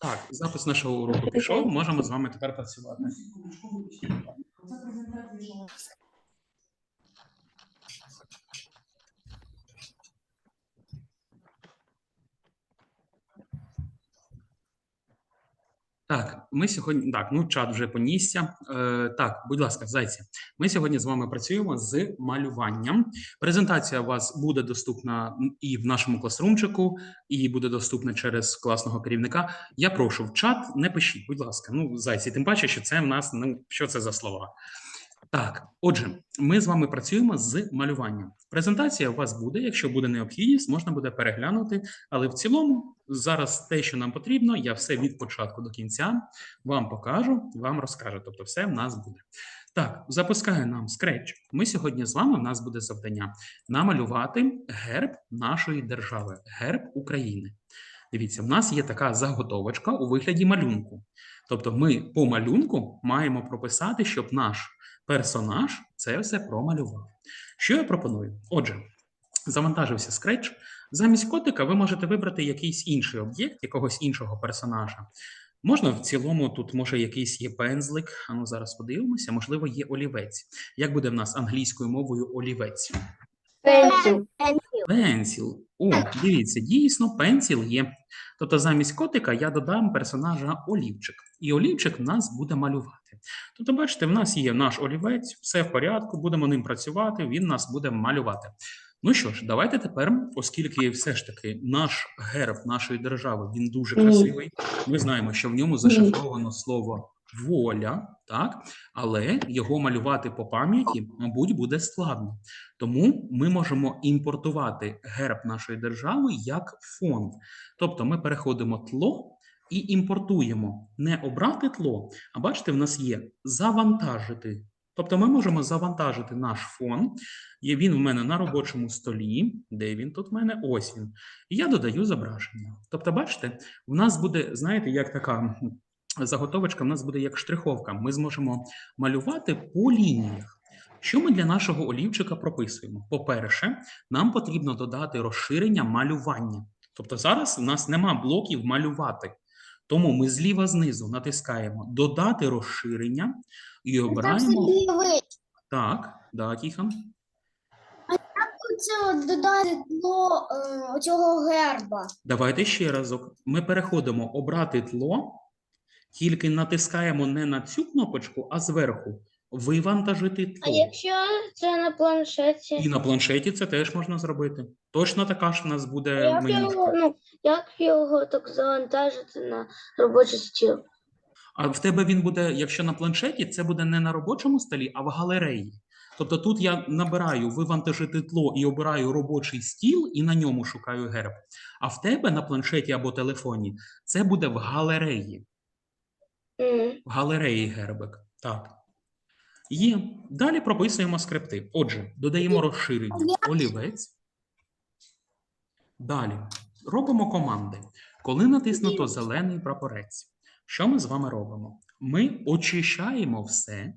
Так, запис нашого уроку пішов. Можемо з вами тепер працювати. Так, ми сьогодні так, ну чат вже понісся. Е, так, будь ласка, зайці. Ми сьогодні з вами працюємо з малюванням. Презентація у вас буде доступна і в нашому класрумчику, і буде доступна через класного керівника. Я прошу в чат не пишіть, будь ласка. Ну, зайці, тим паче, що це в нас ну що це за слова. Так, отже, ми з вами працюємо з малюванням. Презентація у вас буде. Якщо буде необхідність, можна буде переглянути. Але в цілому, зараз те, що нам потрібно, я все від початку до кінця вам покажу, вам розкажу. Тобто, все в нас буде. Так, запускає нам Scratch. Ми сьогодні з вами. У нас буде завдання намалювати герб нашої держави, герб України. Дивіться, в нас є така заготовочка у вигляді малюнку. Тобто, ми по малюнку маємо прописати, щоб наш персонаж це все промалював. Що я пропоную? Отже, завантажився Scratch. Замість котика ви можете вибрати якийсь інший об'єкт, якогось іншого персонажа. Можна в цілому, тут може якийсь є пензлик. А ну зараз подивимося, можливо, є олівець. Як буде в нас англійською мовою олівець? Пенсіл. Пенсіл. О, дивіться, дійсно, пенсіл є. Тобто замість котика я додам персонажа олівчик. І олівчик в нас буде малювати. Тобто, бачите, в нас є наш олівець, все в порядку, будемо ним працювати, він нас буде малювати. Ну що ж, давайте тепер, оскільки все ж таки наш герб нашої держави він дуже красивий. Ми знаємо, що в ньому зашифровано слово воля, так, але його малювати по пам'яті, мабуть, буде складно. Тому ми можемо імпортувати герб нашої держави як фонд. Тобто ми переходимо тло і імпортуємо не обрати тло, а бачите, в нас є завантажити. Тобто ми можемо завантажити наш фон. Він в мене на робочому столі. Де він тут в мене? Ось він. І я додаю зображення. Тобто, бачите, в нас буде, знаєте, як така заготовочка, в нас буде як штриховка. Ми зможемо малювати по лініях. Що ми для нашого олівчика прописуємо? По-перше, нам потрібно додати розширення малювання. Тобто зараз у нас нема блоків малювати. Тому ми зліва знизу натискаємо додати розширення і обираємо. Так, да, Тіхон. Це от додати до е, цього герба. Давайте ще разок. Ми переходимо обрати тло, тільки натискаємо не на цю кнопочку, а зверху вивантажити А якщо це на планшеті? І на планшеті це теж можна зробити. Точно така ж в нас буде Як менюшка. його, ну, як його так завантажити на робочий стіл? А в тебе він буде, якщо на планшеті, це буде не на робочому столі, а в галереї. Тобто тут я набираю вивантажити тло і обираю робочий стіл і на ньому шукаю герб. А в тебе на планшеті або телефоні це буде в галереї. В галереї гербик. Так. Є. Далі прописуємо скрипти. Отже, додаємо розширення олівець. Далі робимо команди. Коли натиснуто зелений прапорець, що ми з вами робимо? Ми очищаємо все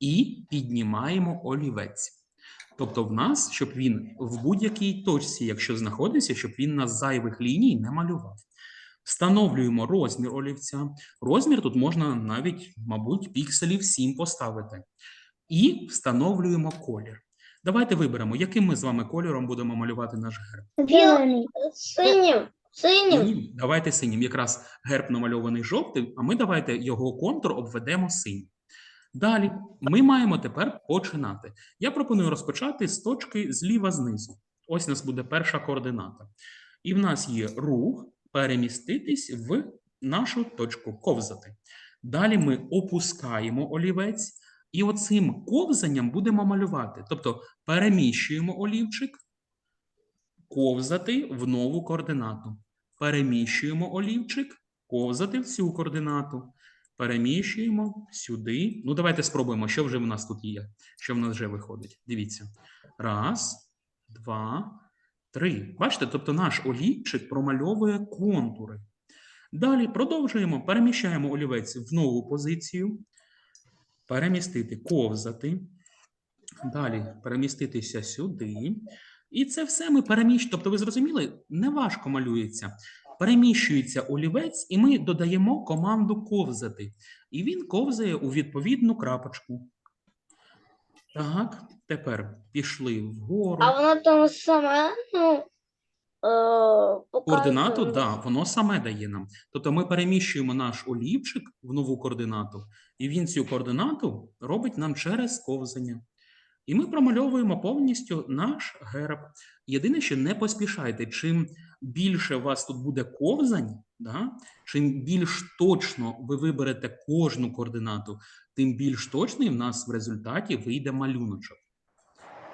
і піднімаємо олівець. Тобто, в нас, щоб він в будь-якій точці, якщо знаходиться, щоб він на зайвих ліній не малював. Встановлюємо розмір олівця. Розмір тут можна навіть, мабуть, пікселів 7 поставити. І встановлюємо колір. Давайте виберемо, яким ми з вами кольором будемо малювати наш герб. Синім, синім. Синім. Давайте синім. Якраз герб намальований жовтим, а ми давайте його контур обведемо синім. Далі ми маємо тепер починати. Я пропоную розпочати з точки зліва знизу. Ось у нас буде перша координата. І в нас є рух переміститись в нашу точку ковзати. Далі ми опускаємо олівець і оцим ковзанням будемо малювати. Тобто переміщуємо олівчик, ковзати в нову координату. Переміщуємо олівчик, ковзати в цю координату. Переміщуємо сюди. Ну, давайте спробуємо, що вже в нас тут є. Що в нас вже виходить. Дивіться. Раз, два, три. Бачите, тобто наш олівчик промальовує контури. Далі продовжуємо, переміщаємо олівець в нову позицію. Перемістити, ковзати. Далі переміститися сюди. І це все ми переміщуємо. Тобто, ви зрозуміли, неважко малюється. переміщується олівець, і ми додаємо команду ковзати. І він ковзає у відповідну крапочку. Так, тепер пішли вгору. А воно там саме, ну, е. Координату, так, да, воно саме дає нам. Тобто ми переміщуємо наш олівчик в нову координату, і він цю координату робить нам через ковзання. І ми промальовуємо повністю наш герб. Єдине, що не поспішайте, чим більше у вас тут буде ковзань, да, чим більш точно ви виберете кожну координату, тим більш точний в нас в результаті вийде малюночок.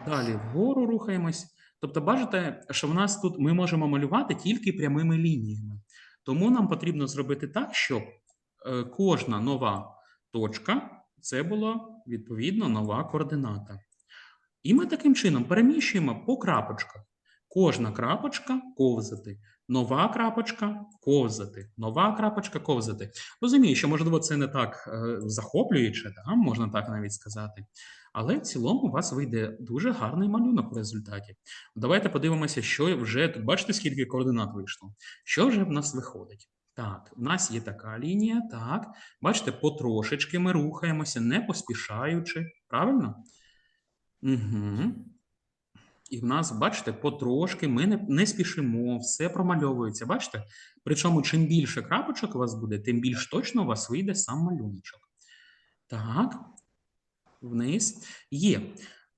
Далі вгору рухаємось. Тобто, бачите, що в нас тут ми можемо малювати тільки прямими лініями. Тому нам потрібно зробити так, щоб е, кожна нова точка це була відповідно нова координата. І ми таким чином переміщуємо по крапочках. Кожна крапочка ковзати, нова крапочка ковзати, нова крапочка ковзати. Розумію, що можливо це не так е, захоплююче, да? можна так навіть сказати. Але в цілому у вас вийде дуже гарний малюнок в результаті. Давайте подивимося, що вже. Бачите, скільки координат вийшло? Що вже в нас виходить? Так, в нас є така лінія. Так, бачите, потрошечки ми рухаємося, не поспішаючи. Правильно? Угу. І в нас, бачите, потрошки ми не, не спішимо, все промальовується. Бачите? Причому, чим більше крапочок у вас буде, тим більш точно у вас вийде сам малюночок. Так, вниз. Є.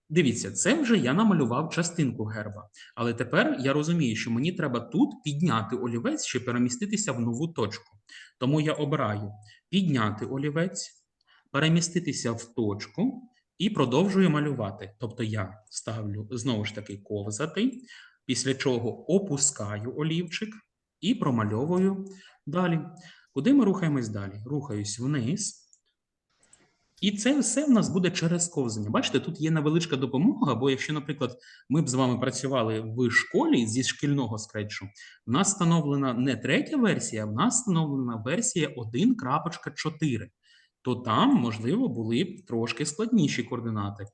Дивіться, це вже я намалював частинку герба. Але тепер я розумію, що мені треба тут підняти олівець, щоб переміститися в нову точку. Тому я обираю підняти олівець, переміститися в точку і продовжую малювати. Тобто я ставлю знову ж таки ковзати, після чого опускаю олівчик і промальовую далі. Куди ми рухаємось далі? Рухаюсь вниз. І це все в нас буде через ковзання. Бачите, тут є невеличка допомога, бо якщо, наприклад, ми б з вами працювали в школі зі шкільного скретчу, в нас встановлена не третя версія, в нас встановлена версія 1.4. То там, можливо, були б трошки складніші координати,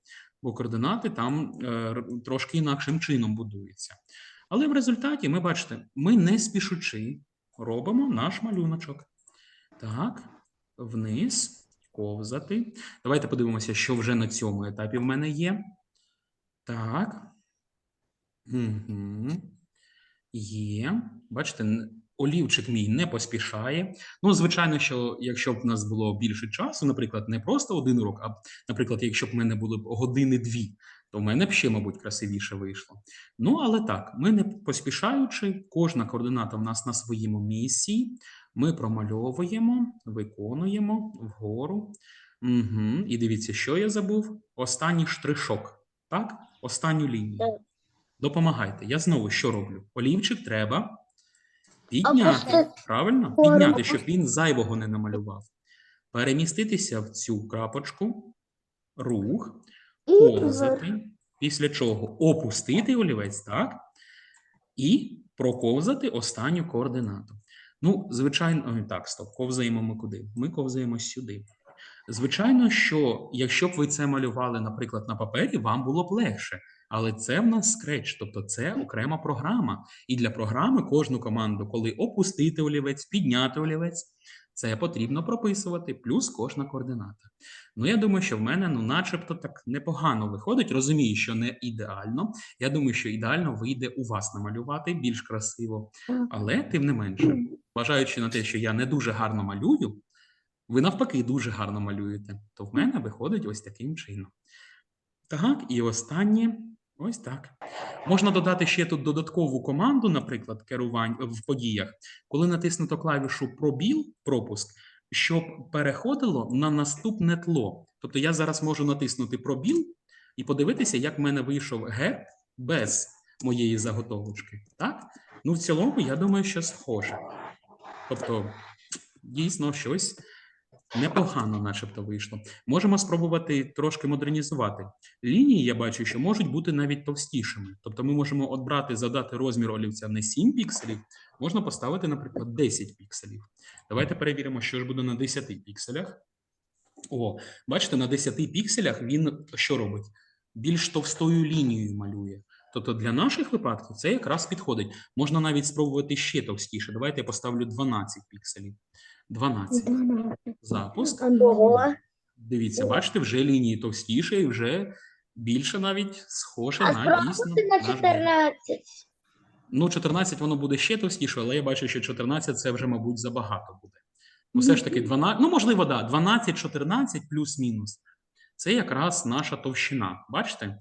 бо координати там е, трошки інакшим чином будуються. Але в результаті ми бачите, ми не спішучи робимо наш малюночок. Так, вниз, ковзати. Давайте подивимося, що вже на цьому етапі в мене є. Так. Угу. Є. Бачите, олівчик мій не поспішає. Ну, звичайно, що якщо б в нас було більше часу, наприклад, не просто один урок, а, наприклад, якщо б в мене були б години-дві, то в мене б ще, мабуть, красивіше вийшло. Ну, але так, ми не поспішаючи, кожна координата в нас на своєму місці. Ми промальовуємо, виконуємо вгору. Угу. І дивіться, що я забув? Останній штришок. Так? Останню лінію. Допомагайте. Я знову що роблю? Олівчик треба підняти. Правильно? Підняти, щоб він зайвого не намалював. Переміститися в цю крапочку, рух, ковзати, після чого опустити олівець, так? І проковзати останню координату. Ну, звичайно, ой, так, стоп, ковзаємо ми куди? Ми ковзаємо сюди. Звичайно, що якщо б ви це малювали, наприклад, на папері, вам було б легше. Але це в нас Scratch, тобто це окрема програма. І для програми кожну команду, коли опустити олівець, підняти олівець, це потрібно прописувати, плюс кожна координата. Ну, я думаю, що в мене, ну, начебто, так непогано виходить. Розумію, що не ідеально. Я думаю, що ідеально вийде у вас намалювати більш красиво. Але тим не менше, зважаючи на те, що я не дуже гарно малюю, ви навпаки дуже гарно малюєте, то в мене виходить ось таким чином. Так, і останнє ось так. Можна додати ще тут додаткову команду, наприклад, керувань в подіях, коли натиснуто клавішу пробіл, пропуск, щоб переходило на наступне тло. Тобто я зараз можу натиснути пробіл і подивитися, як в мене вийшов герб без моєї заготовочки. Так? Ну, в цілому, я думаю, що схоже. Тобто, дійсно, щось непогано, начебто, вийшло. Можемо спробувати трошки модернізувати. Лінії я бачу, що можуть бути навіть товстішими. Тобто, ми можемо от задати розмір олівця не 7 пікселів, можна поставити, наприклад, 10 пікселів. Давайте перевіримо, що ж буде на 10 пікселях. О, бачите, на 10 пікселях він що робить? Більш товстою лінією малює. Тобто для наших випадків це якраз підходить. Можна навіть спробувати ще товстіше. Давайте я поставлю 12 пікселів. 12. Запуск. Ого. Дивіться, бачите, вже лінії товстіше і вже більше навіть схоже А на дійсно. на 14. Ну, 14 воно буде ще товстіше, але я бачу, що 14 це вже, мабуть, забагато буде. Ну, все ж таки, 12, ну, можливо, да, 12, 14 плюс-мінус. Це якраз наша товщина. Бачите?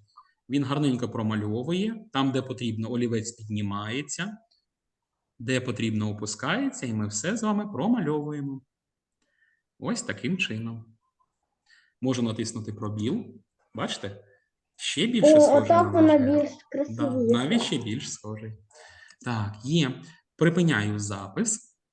Він гарненько промальовує. Там, де потрібно, олівець піднімається, де потрібно, опускається, і ми все з вами промальовуємо. Ось таким чином. Можу натиснути пробіл. Бачите? Ще більше О, схожий. отак вона більш більш Да, навіть ще більш схожий. Так, є. Припиняю запис.